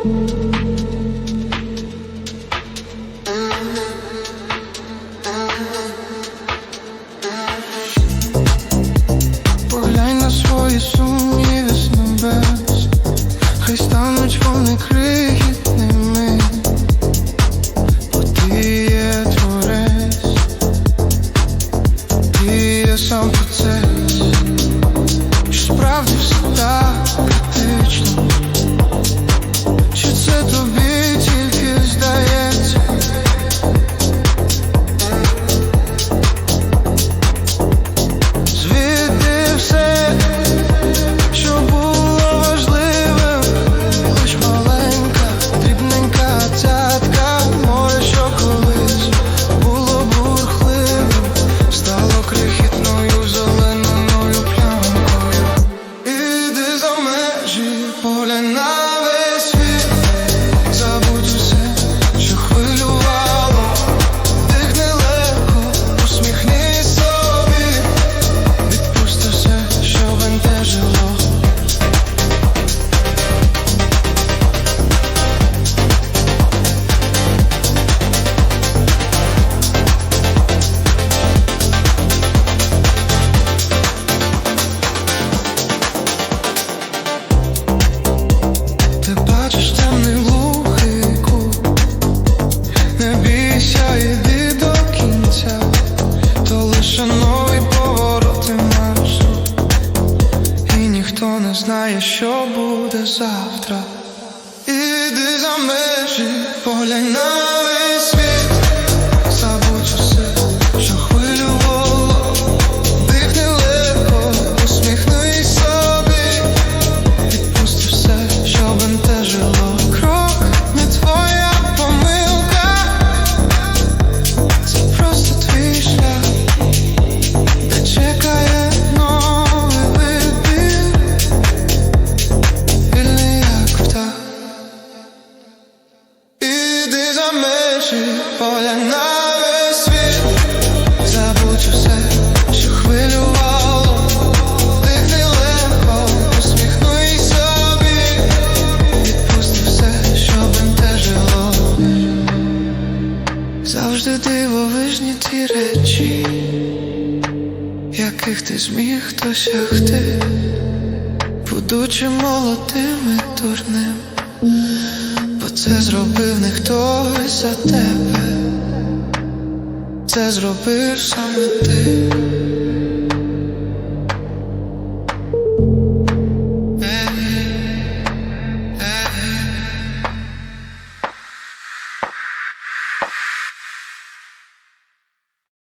Поглянь на свої сумніви з небес, хай стануть вони творець, ти є сам процес, справді все так практично не знає, що буде завтра. Іди за межі поглянь на поля на весь світ. Забудь усе, що хвилювало, дихни легко, усміхнуй собі, відпусти все, що бентежило. Завжди дивовижні ті речі, яких ти зміг досягти, будучи молодим і дурним бо це зробив не хтось за тебе, це зробив саме ти.